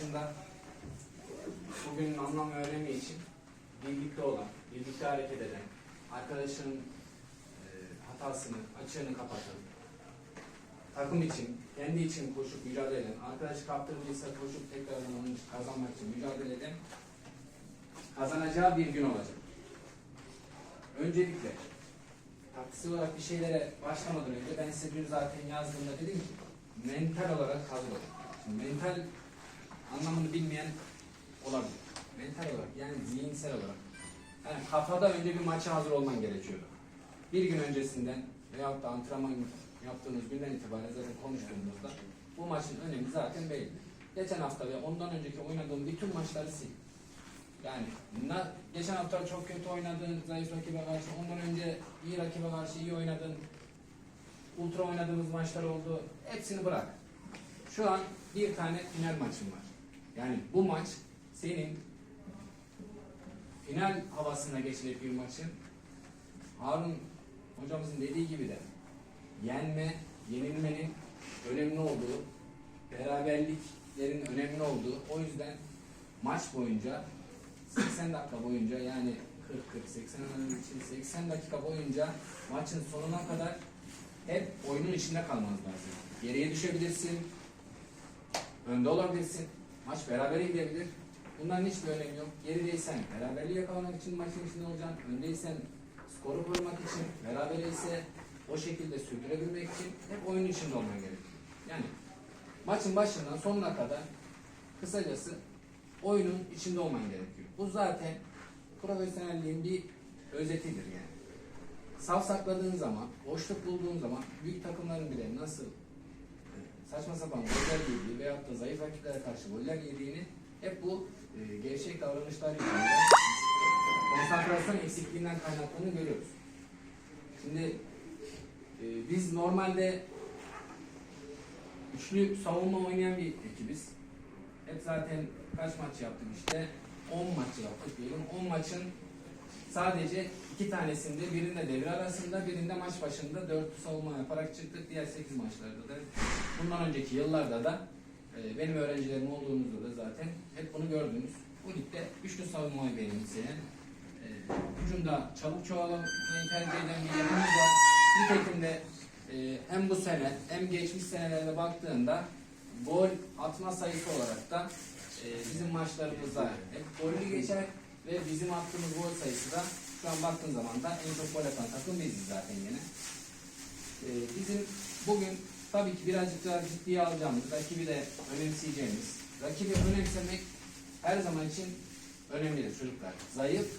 dışında bugünün anlam önemi için birlikte olan, birlikte hareket eden, arkadaşının e, hatasını, açığını kapatan, takım için, kendi için koşup mücadele eden, arkadaşı kaptırdıysa koşup tekrardan onun için kazanmak için mücadele eden kazanacağı bir gün olacak. Öncelikle taktiksel olarak bir şeylere başlamadan önce ben size dün zaten yazdığımda dedim ki mental olarak hazır olun. Mental anlamını bilmeyen olabilir. Mental olarak yani zihinsel olarak. Yani kafada önce bir maça hazır olman gerekiyor. Bir gün öncesinden veyahut da antrenman yaptığınız günden itibaren zaten konuştuğumuzda bu maçın önemi zaten belli. Geçen hafta ve ondan önceki oynadığım bütün maçları sil. Yani na, geçen hafta çok kötü oynadın, zayıf rakibe karşı, ondan önce iyi rakibe karşı iyi oynadın, ultra oynadığımız maçlar oldu. Hepsini bırak. Şu an bir tane final maçın var. Yani bu maç senin final havasına geçecek bir maçın Harun hocamızın dediği gibi de yenme, yenilmenin önemli olduğu, beraberliklerin önemli olduğu o yüzden maç boyunca 80 dakika boyunca yani 40 40 80 için 80 dakika boyunca maçın sonuna kadar hep oyunun içinde kalmanız lazım. Geriye düşebilirsin, önde olabilirsin, maç berabere gidebilir. Bunların hiçbir önemi yok. Gerideysen beraberliği yakalamak için maçın içinde olacaksın. Öndeysen skoru korumak için, berabere ise o şekilde sürdürebilmek için hep oyun içinde olman gerekiyor. Yani maçın başından sonuna kadar kısacası oyunun içinde olman gerekiyor. Bu zaten profesyonelliğin bir özetidir yani. Saf sakladığın zaman, boşluk bulduğun zaman büyük takımların bile nasıl saçma sapan goller yediği veyahut da zayıf rakiplere karşı goller yediğini hep bu e, gevşek davranışlar yüzünden konsantrasyon eksikliğinden kaynaklandığını görüyoruz. Şimdi e, biz normalde üçlü savunma oynayan bir ekibiz. Hep zaten kaç maç yaptık işte? 10 maç yaptık diyelim. 10 maçın sadece iki tanesinde birinde devre arasında birinde maç başında dörtlü savunma yaparak çıktık. Diğer 8 maçlarda da bundan önceki yıllarda da e, benim öğrencilerim olduğunuzda da zaten hep bunu gördünüz. Bu ligde üçlü savunmayı benimseyen hücumda çabuk çoğalamayı tercih eden bir yapımız var. Nitekim de hem bu sene hem geçmiş senelerde baktığında gol atma sayısı olarak da e, bizim maçlarımızda hep gollü geçer ve bizim attığımız gol sayısı da şu an baktığın zaman da en çok gol atan takım biziz zaten yine. E, bizim bugün tabii ki birazcık daha ciddiye alacağımız, rakibi de önemseyeceğimiz, rakibi önemsemek her zaman için önemlidir çocuklar. Zayıf